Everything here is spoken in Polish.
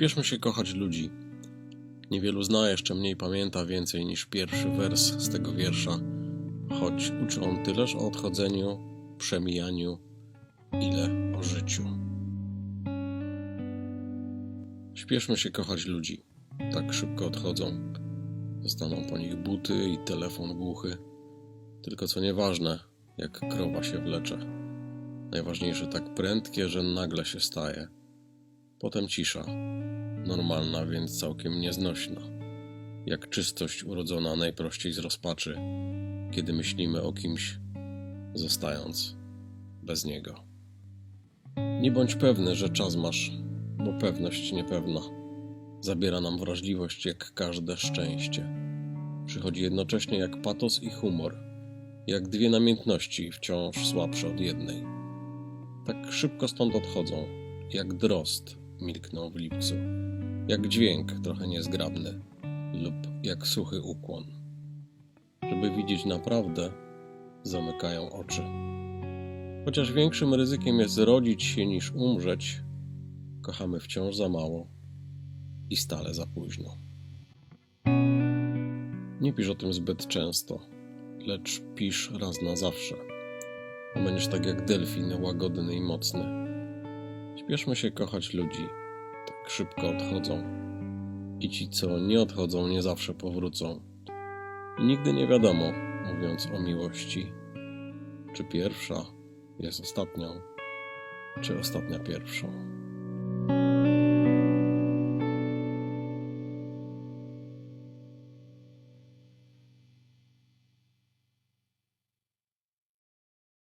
Śpieszmy się kochać ludzi. Niewielu zna, jeszcze mniej pamięta więcej niż pierwszy wers z tego wiersza, choć uczy on tyleż o odchodzeniu, przemijaniu, ile o życiu. Śpieszmy się kochać ludzi. Tak szybko odchodzą. Zostaną po nich buty i telefon głuchy. Tylko co nieważne, jak krowa się wlecze. Najważniejsze tak prędkie, że nagle się staje. Potem cisza. Normalna, więc całkiem nieznośna. Jak czystość urodzona najprościej z rozpaczy, kiedy myślimy o kimś, zostając bez niego. Nie bądź pewny, że czas masz, bo pewność niepewna. Zabiera nam wrażliwość jak każde szczęście. Przychodzi jednocześnie jak patos i humor, jak dwie namiętności wciąż słabsze od jednej. Tak szybko stąd odchodzą, jak drost milkną w lipcu, jak dźwięk trochę niezgrabny lub jak suchy ukłon. Żeby widzieć naprawdę, zamykają oczy. Chociaż większym ryzykiem jest rodzić się niż umrzeć, kochamy wciąż za mało i stale za późno. Nie pisz o tym zbyt często, lecz pisz raz na zawsze. Będziesz tak jak delfin, łagodny i mocny. Śpieszmy się kochać ludzi, tak szybko odchodzą. I ci, co nie odchodzą, nie zawsze powrócą. I nigdy nie wiadomo, mówiąc o miłości, czy pierwsza jest ostatnią, czy ostatnia pierwszą.